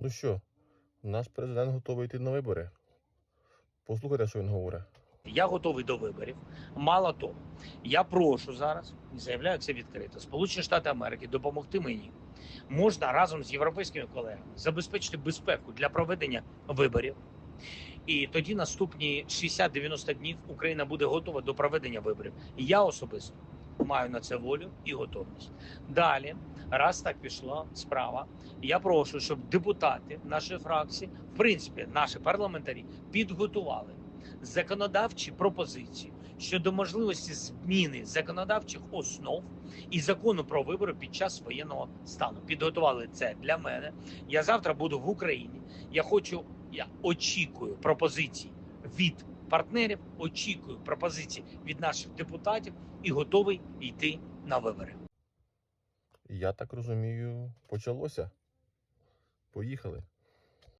Ну що, наш президент готовий йти на вибори. Послухайте, що він говорить. Я готовий до виборів. Мало того, я прошу зараз і заявляю це відкрито. Сполучені Штати Америки допомогти мені. Можна разом з європейськими колегами забезпечити безпеку для проведення виборів. І тоді наступні 60-90 днів Україна буде готова до проведення виборів. Я особисто маю на це волю і готовність. Далі, раз так пішла справа, я прошу, щоб депутати нашої фракції, в принципі, наші парламентарі, підготували законодавчі пропозиції щодо можливості зміни законодавчих основ і закону про вибори під час воєнного стану. Підготували це для мене. Я завтра буду в Україні. Я хочу, я очікую пропозицій від партнерів, очікую пропозицій від наших депутатів і готовий йти на вибори. Я так розумію, почалося. Поїхали.